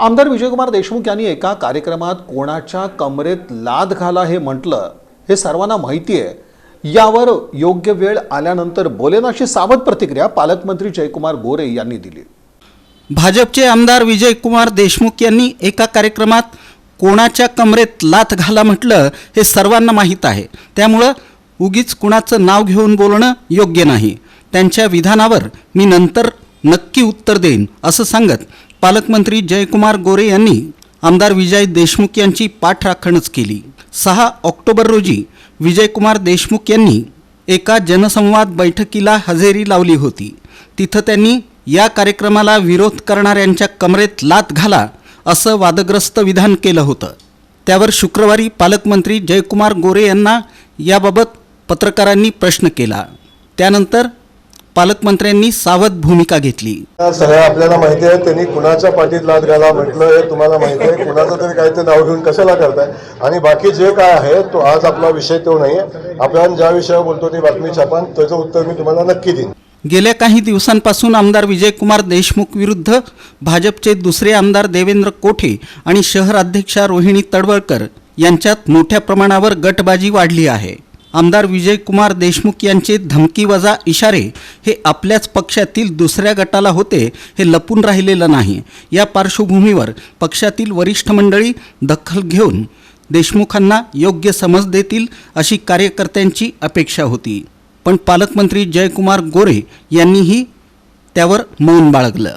आमदार विजयकुमार देशमुख यांनी एका कार्यक्रमात कोणाच्या कमरेत लाद घाला हे म्हटलं हे सर्वांना माहिती आहे. यावर योग्य वेळ आल्यानंतर बोलेन अशी सावध प्रतिक्रिया पालकमंत्री जयकुमार गोरे यांनी दिली. भाजपचे आमदार विजयकुमार देशमुख यांनी एका कार्यक्रमात कोणाच्या कमरेत लाथ घाला म्हटलं हे सर्वांना माहीत आहे. त्यामुळं उगीच कुणाचं नाव घेऊन बोलणं योग्य नाही. त्यांच्या विधानावर मी नंतर नक्की उत्तर देईन असं सांगत पालकमंत्री जयकुमार गोरे यांनी आमदार विजय देशमुख यांची पाठराखणच केली. सहा ऑक्टोबर रोजी विजयकुमार देशमुख यांनी एका जनसंवाद बैठकीला हजेरी लावली होती. तिथं त्यांनी या कार्यक्रमाला विरोध करणाऱ्यांच्या कमरेत लात घाला असं वादग्रस्त विधान केलं होतं. त्यावर शुक्रवारी पालकमंत्री जयकुमार गोरे यांना याबाबत पत्रकारांनी प्रश्न केला. त्यानंतर पालकमंत्र्यांनी सावध भूमिका घेतली. सगळं आपल्याला माहिती आहे त्यांनी कुणाच्या पाठीत लाद घाला म्हटलं हे तुम्हाला माहिती आहे. कुणाचं तरी काहीतरी नाव घेऊन कशाला करताय? आणि बाकी जे काय आहे तो आज आपला विषय तो नाही आहे आपण ज्या विषयावर बोलतो ती बातमी छापान. त्याचं उत्तर मी तुम्हाला नक्की देईन. गेल्या काही दिवसांपासून आमदार विजयकुमार देशमुख विरुद्ध भाजपचे दुसरे आमदार देवेंद्र कोठे आणि शहर अध्यक्षा रोहिणी तडवळकर यांच्यात मोठ्या प्रमाणावर गटबाजी वाढली आहे. आमदार विजयकुमार देशमुख यांचे धमकीवजा इशारे हे आपल्याच पक्षातील दुसऱ्या गटाला होते हे लपून राहिलेलं नाही. या पार्श्वभूमीवर पक्षातील वरिष्ठ मंडळी दखल घेऊन देशमुखांना योग्य समज देतील अशी कार्यकर्त्यांची अपेक्षा होती. पण पालकमंत्री जयकुमार गोरे यांनीही त्यावर मौन बाळगलं.